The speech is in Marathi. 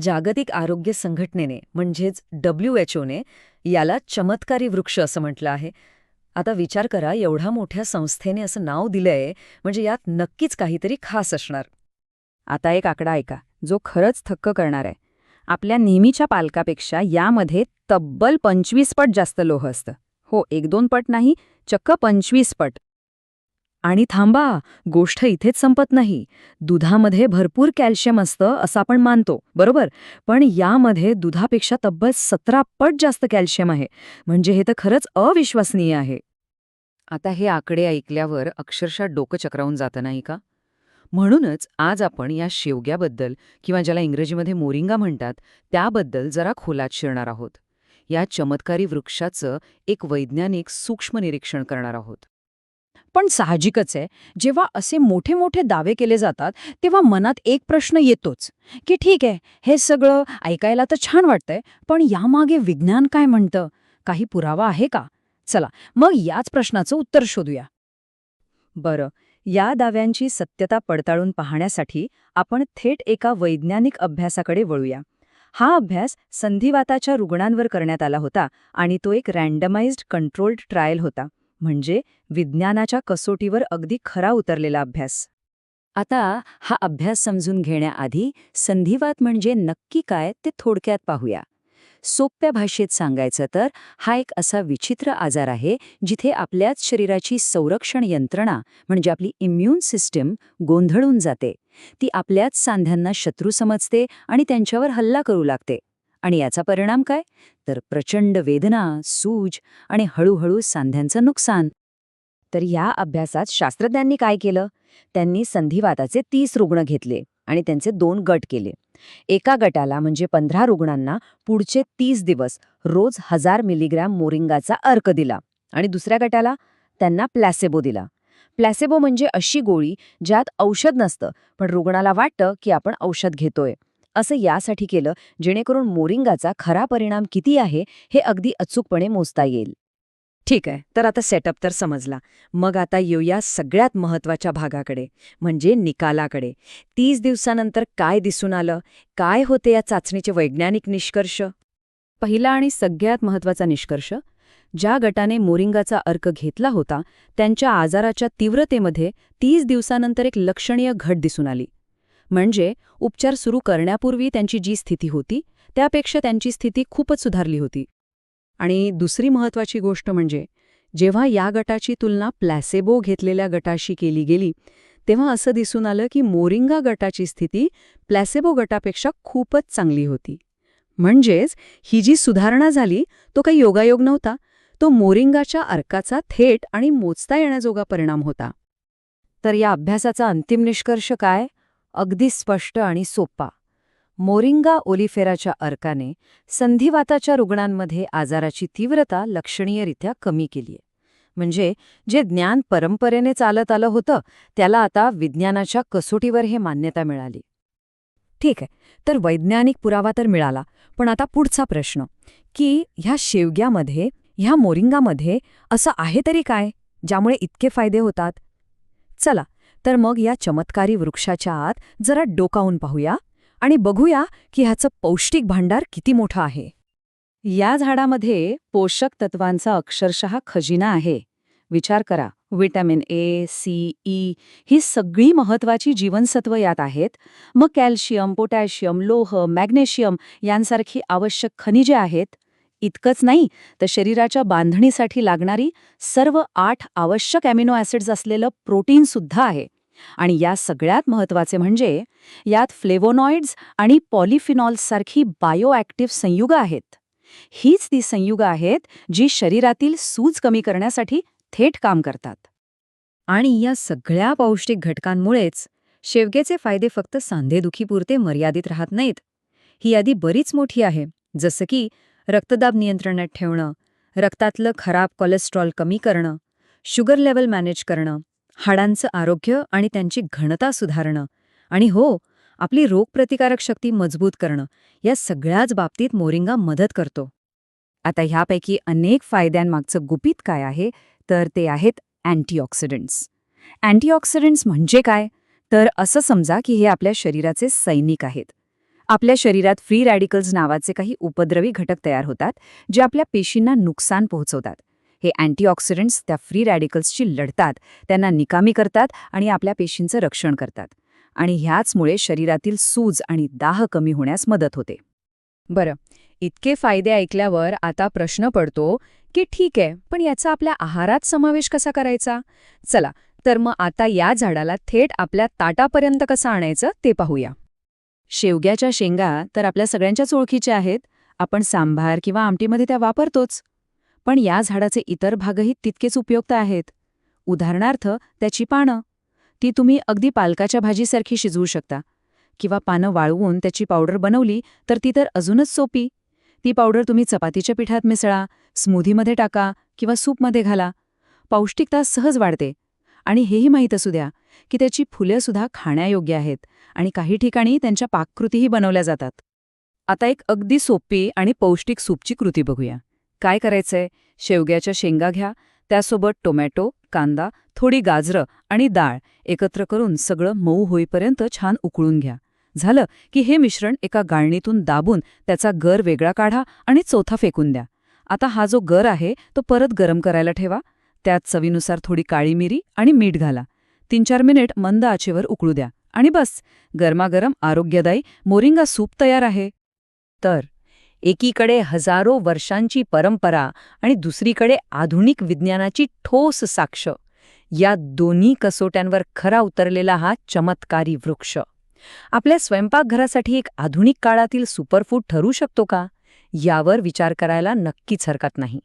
जागतिक आरोग्य संघटनेने म्हणजेच डब्ल्यू एच ओने याला चमत्कारी वृक्ष असं म्हटलं आहे. आता विचार करा एवढ्या मोठ्या संस्थेने असं नाव दिलंय म्हणजे यात नक्कीच काहीतरी खास असणार. आता एक आकडा ऐका जो खरंच थक्क करणार आहे. आपल्या नेहमीच्या पालकापेक्षा यामध्ये तब्बल पंचवीस पट जास्त लोह असतं. हो एक दोन पट नाही चक्क पंचवीस पट. आणि थांबा गोष्ट इथेच संपत नाही. दुधामध्ये भरपूर कॅल्शियम असतं असं आपण मानतो बरोबर? पण यामध्ये दुधापेक्षा तब्बल सतरा पट जास्त कॅल्शियम आहे. म्हणजे हे तर खरंच अविश्वसनीय आहे. आता हे आकडे ऐकल्यावर अक्षरशः डोकं चक्रावून जातं नाही का? म्हणूनच आज आपण या शेवग्याबद्दल किंवा ज्याला इंग्रजीमध्ये मोरिंगा म्हणतात त्याबद्दल जरा खोलात शिरणार आहोत. या चमत्कारी वृक्षाचं एक वैज्ञानिक सूक्ष्म निरीक्षण करणार आहोत. पण साहजिकच आहे. जेव्हा असे मोठे मोठे दावे केले जातात तेव्हा मनात एक प्रश्न येतोच की ठीक आहे हे सगळं ऐकायला तर छान वाटतंय पण यामागे विज्ञान काय म्हणतं? काही पुरावा आहे का? चला मग याच प्रश्नाचं उत्तर शोधूया. बरं या दाव्यांची सत्यता पडताळून पाहण्यासाठी आपण थेट एका वैज्ञानिक अभ्यासाकडे वळूया. हा अभ्यास संधिवाताच्या रुग्णांवर करण्यात आला होता आणि तो एक रँडमाइज्ड कंट्रोल्ड ट्रायल होता. म्हणजे विज्ञानाच्या कसोटीवर अगदी खरा उतरलेला अभ्यास. आता हा अभ्यास समजून घेण्याआधी संधिवात म्हणजे नक्की काय ते थोडक्यात पाहूया. सोप्या भाषेत सांगायचं तर हा एक असा विचित्र आजार आहे जिथे आपल्याच शरीराची संरक्षण यंत्रणा म्हणजे आपली इम्युन सिस्टीम गोंधळून जाते. ती आपल्याच सांध्यांना शत्रू समजते आणि त्यांच्यावर हल्ला करू लागते. आणि याचा परिणाम काय? तर प्रचंड वेदना सूज आणि हळूहळू सांध्यांचं नुकसान. तर या अभ्यासात शास्त्रज्ञांनी काय केलं? त्यांनी संधिवाताचे तीस रुग्ण घेतले आणि त्यांचे दोन गट केले. एका गटाला म्हणजे पंधरा रुग्णांना पुढचे तीस दिवस रोज हजार मिलीग्रॅम मोरिंगाचा अर्क दिला आणि दुसऱ्या गटाला त्यांना प्लॅसेबो दिला. प्लॅसेबो म्हणजे अशी गोळी ज्यात औषध नसतं पण रुग्णाला वाटतं की आपण औषध घेतोय. असं यासाठी केलं जेणेकरून मोरिंगाचा खरा परिणाम किती आहे हे अगदी अचूकपणे मोजता येईल. ठीक आहे तर आता सेटअप तर समजला. मग आता येऊया सगळ्यात महत्त्वाच्या भागाकडे म्हणजे निकालाकडे. तीस दिवसानंतर काय दिसून आलं? काय होते या चाचणीचे वैज्ञानिक निष्कर्ष? पहिला आणि सगळ्यात महत्त्वाचा निष्कर्ष ज्या गटाने मोरिंगाचा अर्क घेतला होता त्यांच्या आजाराच्या तीव्रतेमध्ये तीस दिवसानंतर एक लक्षणीय घट दिसून आली. म्हणजे उपचार सुरू करण्यापूर्वी त्यांची जी स्थिती होती त्यापेक्षा त्यांची स्थिती खूपच सुधारली होती. आणि दुसरी महत्वाची गोष्ट म्हणजे जेव्हा या गटाची तुलना प्लॅसेबो घेतलेल्या गटाशी केली गेली तेव्हा असं दिसून आलं की मोरिंगा गटाची स्थिती प्लॅसेबो गटापेक्षा खूपच चांगली होती. म्हणजेच ही जी सुधारणा झाली तो काही योगायोग नव्हता. तो मोरिंगाच्या अर्काचा थेट आणि मोजता येण्याजोगा परिणाम होता. तर या अभ्यासाचा अंतिम निष्कर्ष काय? अगदी स्पष्ट आणि सोपा मोरिंगा ओलिफेराच्या अर्काने संधिवाताच्या रुग्णांमध्ये आजाराची तीव्रता लक्षणीयरित्या कमी केलीय. म्हणजे जे ज्ञान परंपरेने चालत आलं होतं त्याला आता विज्ञानाच्या कसोटीवर हे मान्यता मिळाली. ठीक आहे तर वैज्ञानिक पुरावा तर मिळाला पण आता पुढचा प्रश्न. की ह्या शेवग्यामध्ये ह्या मोरिंगामध्ये असं आहे तरी काय ज्यामुळे इतके फायदे होतात? चला तर मग या चमत्कारी वृक्षाच्या आत जरा डोकावून पाहूया आणि बघूया की ह्याचं पौष्टिक भांडार किती मोठं आहे. या झाडामध्ये पोषक तत्वांचा अक्षरशः खजिना आहे. विचार करा व्हिटॅमिन ए सी ई ही सगळी महत्वाची जीवनसत्व यात आहेत. मग कॅल्शियम पोटॅशियम लोह मॅग्नेशियम यांसारखी आवश्यक खनिजे आहेत. इतकंच नाही तर शरीराच्या बांधणीसाठी लागणारी सर्व आठ आवश्यक अॅमिनो ॲसिड्स असलेलं प्रोटीनसुद्धा आहे. आणि या सगळ्यात महत्त्वाचे म्हणजे यात फ्लेवोनॉइड्स आणि पॉलिफिनॉल्ससारखी बायोॲक्टिव्ह संयुगं आहेत. हीच ती संयुगं आहेत जी शरीरातील सूज कमी करण्यासाठी थेट काम करतात. आणि या सगळ्या पौष्टिक घटकांमुळेच शेवग्याचे फायदे फक्त सांधेदुखीपुरते मर्यादित राहत नाहीत. ही यादी बरीच मोठी आहे जसं की रक्तदाब नियंत्रणात ठेवणं रक्तातलं खराब कोलेस्ट्रॉल कमी करणं शुगर लेवल मॅनेज करणं हाडांचं आरोग्य आणि त्यांची घनता सुधारणं आणि हो आपली रोगप्रतिकारक शक्ती मजबूत करणं या सगळ्याच बाबतीत मोरिंगा मदत करतो. आता ह्यापैकी अनेक फायद्यांमागचं गुपित काय आहे? तर ते आहेत अँटीऑक्सिडंट्स अँटीऑक्सिडंट्स म्हणजे काय? तर असं समजा की हे आपल्या शरीराचे सैनिक आहेत. आपल्या शरीरात फ्री रॅडिकल्स नावाचे काही उपद्रवी घटक तयार होतात जे आपल्या पेशींना नुकसान पोहोचवतात. हे अँटीऑक्सिडंट्स त्या फ्री रॅडिकल्सची लढतात त्यांना निकामी करतात आणि आपल्या पेशींचं रक्षण करतात. आणि ह्याचमुळे शरीरातील सूज आणि दाह कमी होण्यास मदत होते. बरं इतके फायदे ऐकल्यावर आता प्रश्न पडतो की ठीक आहे पण याचा आपल्या आहारात समावेश कसा करायचा? चला तर मग आता या झाडाला थेट आपल्या ताटापर्यंत कसं आणायचं ते पाहूया. शेवग्याच्या शेंगा तर आपल्या सगळ्यांच्याच ओळखीच्या आहेत. आपण सांभार किंवा आमटीमध्ये त्या वापरतोच. पण या झाडाचे इतर भागही तितकेच उपयुक्त आहेत. उदाहरणार्थ त्याची पानं. ती तुम्ही अगदी पालकाच्या भाजीसारखी शिजवू शकता. किंवा पानं वाळवून त्याची पावडर बनवली तर ती तर अजूनच सोपी. ती पावडर तुम्ही चपातीच्या पिठात मिसळा स्मूधीमध्ये टाका किंवा सूपमध्ये घाला. पौष्टिकता सहज वाढते. आणि हेही माहीत असू द्या की त्याची फुलेसुद्धा खाण्यायोग्य आहेत आणि काही ठिकाणी त्यांच्या पाककृतीही बनवल्या जातात. आता एक अगदी सोपी आणि पौष्टिक सूपची कृती बघूया. काय करायचंय? शेवग्याच्या शेंगा घ्या. त्यासोबत टोमॅटो कांदा थोडी गाजरं आणि डाळ एकत्र करून सगळं मऊ होईपर्यंत छान उकळून घ्या. झालं की हे मिश्रण एका गाळणीतून दाबून त्याचा गर वेगळा काढा आणि चोथा फेकून द्या. आता हा जो गर आहे तो परत गरम करायला ठेवा. त्यात चवीनुसार थोडी काळी मिरी आणि मीठ घाला. तीन चार मिनिट मंद आचेवर उकळू द्या. आणि बस गरमागरम आरोग्यदायी मोरिंगा सूप तयार आहे. तर एकीकडे हजारो वर्षांची परंपरा आणि दुसरीकडे आधुनिक विज्ञानाची ठोस साक्ष. या दोन्ही कसोट्यांवर खरा उतरलेला हा चमत्कारी वृक्ष. आपल्या स्वयंपाकघरासाठी एक आधुनिक काळातील सुपरफूड ठरू शकतो का? यावर विचार करायला नक्कीच हरकत नाही.